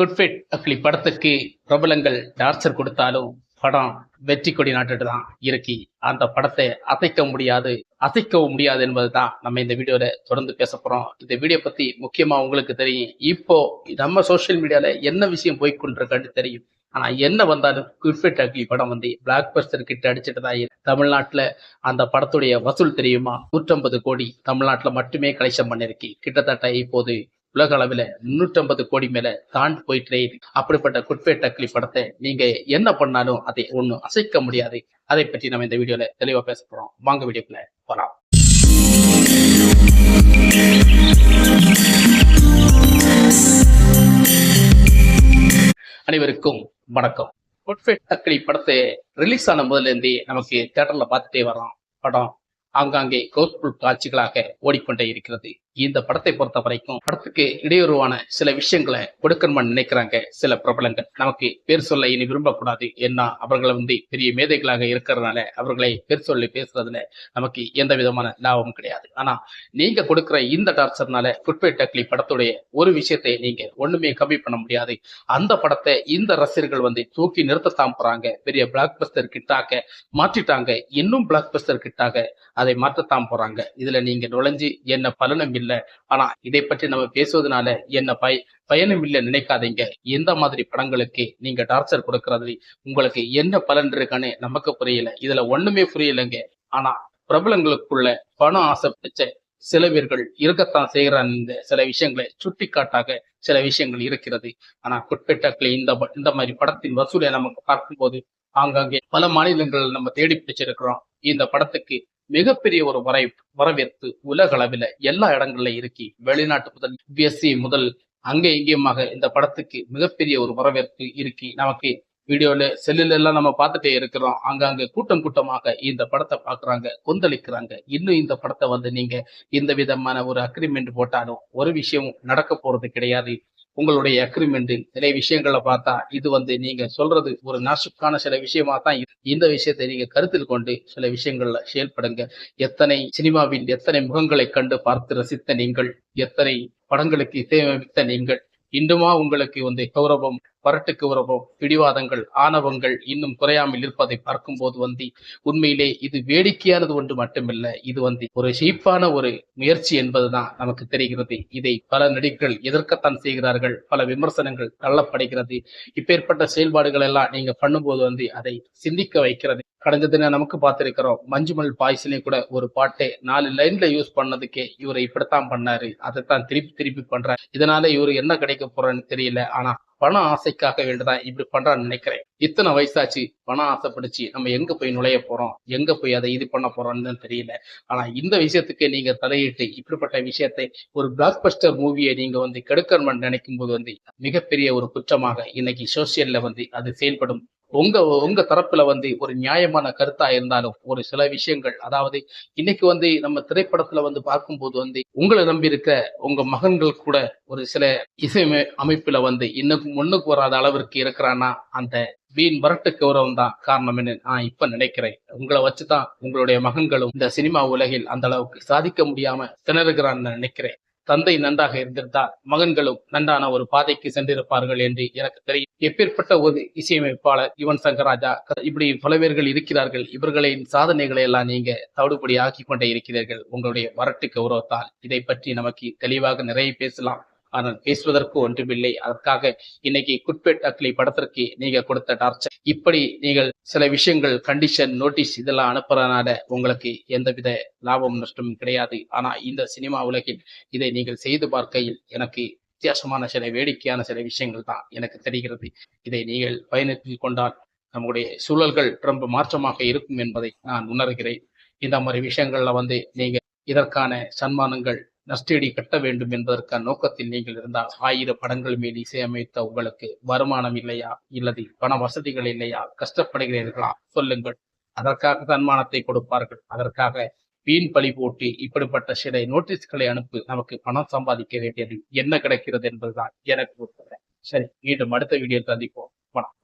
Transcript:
குட்ஃபிட் அப்படி படத்துக்கு பிரபலங்கள் டார்ச்சர் கொடுத்தாலும் படம் வெற்றி கொடி நாட்டுட்டு தான் இருக்கு. அந்த படத்தை அசைக்க முடியாது அசைக்கவும் முடியாது என்பதுதான் நம்ம இந்த வீடியோல தொடர்ந்து பேச போறோம். இந்த வீடியோ பத்தி முக்கியமா உங்களுக்கு தெரியும். இப்போ நம்ம சோஷியல் மீடியால என்ன விஷயம் போய்கொண்டிருக்கான்னு தெரியும். ஆனா என்ன வந்தாலும் குட்ஃபிட் அக்லி படம் வந்து பிளாக் பஸ்டர் கிட்ட அடிச்சுட்டு தான் தமிழ்நாட்டுல அந்த படத்துடைய வசூல் தெரியுமா? 150 கோடி தமிழ்நாட்டுல மட்டுமே கலெக்ஷன் பண்ணிருக்கு. கிட்டத்தட்ட இப்போது உலக அளவுல 350 கோடி மேல தாண்டி போயிட்டே இருக்கு. அப்படிப்பட்ட குட்பேட் டக்லி படத்தை நீங்க என்ன பண்ணாலும் அதை ஒன்றும் அசைக்க முடியாது. அதை பற்றி நம்ம இந்த வீடியோல தெளிவா பேச போறோம். வாங்க வீடியோக்குள்ள போலாம். அனைவருக்கும் வணக்கம். குட்ஃபிட் டக்லி படத்தை ரிலீஸ் ஆன முதல்ல இருந்தே நமக்கு தேட்டர்ல பார்த்துட்டே வரோம் படம் ஆங்காங்கே ஹவுஸ்ஃபுல் காட்சிகளாக ஓடிக்கொண்டே இருக்கிறது. இந்த படத்தை பொறுத்த வரைக்கும் படத்துக்கு இடையூறுவான சில விஷயங்களை கொடுக்கணும்னு நினைக்கிறாங்க சில பிரபலங்கள். நமக்கு பேர் சொல்ல இனி விரும்பக்கூடாது. என்ன அவர்களை வந்து பெரிய மேதைகளாக இருக்கிறதுனால அவர்களை பேர் சொல்லி பேசுறதுல நமக்கு எந்த விதமான லாபமும் கிடையாது. ஆனா நீங்க கொடுக்கிற இந்த டார்ச்சர்னால குட்பே டக்லி படத்துடைய ஒரு விஷயத்தை நீங்க ஒண்ணுமே கம்மி பண்ண முடியாது. அந்த படத்தை இந்த ரசிகர்கள் வந்து தூக்கி நிறுத்தத்தான் போறாங்க. பெரிய பிளாக் பஸ்டர் கிட்டாக மாற்றிட்டாங்க. இன்னும் பிளாக் பஸ்டர் கிட்டாக அதை மாற்றத்தான் போறாங்க. இதுல நீங்க நுழைஞ்சு என்ன பலனும் இல்லை. ஆனா இதை பற்றி நம்ம பேசுவதனால என்ன பய பயனும் இல்லை நினைக்காதீங்க. எந்த மாதிரி படங்களுக்கு நீங்க டார்ச்சர் கொடுக்கறது? உங்களுக்கு என்ன பலன் இருக்குன்னு நமக்கு புரியல. இதுல ஒண்ணுமே புரியலைங்க. ஆனா பிரபலங்களுக்குள்ள பணம் ஆசை பிடிச்ச சில பேர்கள் இருக்கத்தான் செய்கிறான் இந்த சில விஷயங்களை சுட்டி காட்டாக சில விஷயங்கள் இருக்கிறது. ஆனா குட்பெட்டாக்களை இந்த இந்த மாதிரி படத்தின் வசூலை நமக்கு பார்க்கும்போது ஆங்காங்கே பல மாநிலங்கள் நம்ம தேடி பிடிச்சிருக்கிறோம். இந்த படத்துக்கு மிகப்பெரிய ஒரு வரை வரவேற்பு உலக அளவில் எல்லா இடங்கள்ல இருக்கி வெளிநாட்டு முதல் பிஎஸ்சி முதல் அங்கே இங்கேயுமாக இந்த படத்துக்கு மிகப்பெரிய ஒரு வரவேற்பு இருக்கி நமக்கு வீடியோல செல்லுல எல்லாம் நம்ம பார்த்துட்டே இருக்கிறோம். அங்கங்க கூட்டம் கூட்டமாக இந்த படத்தை பாக்குறாங்க கொந்தளிக்கிறாங்க. இன்னும் இந்த படத்தை வந்து நீங்க இந்த விதமான ஒரு அக்ரிமெண்ட் போட்டாலும் ஒரு விஷயம் நடக்க போறது கிடையாது. உங்களுடைய அக்ரிமெண்ட் சில விஷயங்களை பார்த்தா இது வந்து நீங்க சொல்றது ஒரு நாசுக்கான சில விஷயமா தான் இந்த விஷயத்தை நீங்க கருத்தில் கொண்டு சில விஷயங்கள்ல செயல்படுங்க. எத்தனை சினிமாவின் எத்தனை முகங்களை கண்டு பார்த்து ரசித்த நீங்கள் எத்தனை படங்களுக்கு இசையமைத்த நீங்கள் இன்னுமா உங்களுக்கு வந்து கௌரவம் வரட்டு கௌரவம் பிடிவாதங்கள் ஆணவங்கள் இன்னும் குறையாமல் இருப்பதை பார்க்கும்போது வந்து உண்மையிலே இது வேடிக்கையானது ஒன்று மட்டுமில்ல இது வந்து. ஒரு ஷீப்பான ஒரு முயற்சி என்பதுதான் நமக்கு தெரிகிறது. இதை பல நடிகர்கள் எதிர்க்கத்தான் செய்கிறார்கள் பல விமர்சனங்கள் தள்ளப்படுகிறது. இப்பேற்பட்ட செயல்பாடுகள் எல்லாம் நீங்க பண்ணும்போது வந்து அதை சிந்திக்க வைக்கிறது. கடந்த தினம் நமக்கு பார்த்திருக்கிறோம் மஞ்சுமல் பாய்ஸிலே கூட ஒரு பாட்டை நாலு லைன்ல யூஸ் பண்ணதுக்கே இவரை இப்படித்தான் பண்ணாரு அதைத்தான் திருப்பி திருப்பி பண்றாரு. இதனால இவரு என்ன கிடைக்க போறேன்னு தெரியல ஆனா பண ஆசைக்காக வேண்டிதான் இப்படி பண்றான்னு நினைக்கிறேன். இத்தனை வயசாச்சு பணம் ஆசைப்படுச்சு நம்ம எங்க போய் நுழைய போறோம்? எங்க போய் அதை இது பண்ண போறோம்னு தெரியல. ஆனா இந்த விஷயத்துக்கு நீங்க தலையிட்டு இப்படிப்பட்ட விஷயத்தை ஒரு பிளாக் பஸ்டர் மூவியை நீங்க வந்து கெடுக்கணும்னு நினைக்கும் போது வந்து மிகப்பெரிய ஒரு குற்றமாக இன்னைக்கு சோசியல்ல வந்து அது செயல்படும் உங்க உங்க தரப்புல வந்து ஒரு நியாயமான கருத்தா இருந்தாலும் ஒரு சில விஷயங்கள் அதாவது இன்னைக்கு வந்து நம்ம திரைப்படத்துல வந்து பார்க்கும்போது வந்து உங்களை நம்பி இருக்க உங்க மகன்கள் கூட ஒரு சில இசை அமைப்புல வந்து இன்னும் முன்னுக்கு வராத அளவிற்கு இருக்கிறான்னா அந்த வீண் வரட்டு கௌரவம் தான் காரணம்னு நான் இப்ப நினைக்கிறேன். உங்களை வச்சுதான் உங்களுடைய மகன்களும் இந்த சினிமா உலகில் அந்த அளவுக்கு சாதிக்க முடியாம திணறுகிறான்னு நினைக்கிறேன். தந்தை நன்றாக இருந்திருந்தால் மகன்களும் நன்றான ஒரு பாதைக்கு சென்றிருப்பார்கள் என்று எனக்கு தெரியும். எப்பேற்பட்ட ஒரு இசையமைப்பாளர் யுவன் சங்கர் ராஜா இப்படி பல பேர்கள் இருக்கிறார்கள். இவர்களின் சாதனைகளை எல்லாம் நீங்க தவிடுபடி ஆக்கி கொண்டே இருக்கிறீர்கள். உங்களுடைய வரட்டு கௌரவத்தால் இதை பற்றி நமக்கு தெளிவாக நிறைய பேசலாம். ஆனால் பேசுவதற்கு ஒன்றுமில்லை. அதற்காக இன்னைக்கு குட்பேட் அக்லி படத்திற்கு நீங்க கொடுத்த டார்ச்சர். இப்படி நீங்கள் சில விஷயங்கள் கண்டிஷன் நோட்டீஸ் இதெல்லாம் அனுப்புறதுனால உங்களுக்கு எந்தவித லாபம் நஷ்டமும் கிடையாது. ஆனா இந்த சினிமா உலகில் இதை நீங்கள் செய்து பார்க்கையில் எனக்கு வித்தியாசமான சில வேடிக்கையான சில விஷயங்கள் தான் எனக்கு தெரிகிறது. இதை நீங்கள் பயணத்தில் கொண்டால் நம்முடைய சூழல்கள் ரொம்ப மாற்றமாக இருக்கும் என்பதை நான் உணர்கிறேன். இந்த மாதிரி விஷயங்கள்ல வந்து நீங்க இதற்கான சன்மானங்கள் நஷ்டடி கட்ட வேண்டும் என்பதற்கான நோக்கத்தில் நீங்கள் இருந்தால் ஆயிரம் படங்கள் மேல் இசையமைத்த உங்களுக்கு வருமானம் இல்லையா? இல்லது பண வசதிகள் இல்லையா? கஷ்டப்படுகிறீர்களா? சொல்லுங்கள். அதற்காக சன்மானத்தை கொடுப்பார்கள். அதற்காக வீண் பழி போட்டு இப்படிப்பட்ட சில நோட்டீஸ்களை அனுப்பி நமக்கு பணம் சம்பாதிக்க வேண்டியது என்ன கிடைக்கிறது என்பதுதான் எனக்கு உட்பட. சரி மீண்டும் அடுத்த வீடியோ சந்திப்போம். பணம்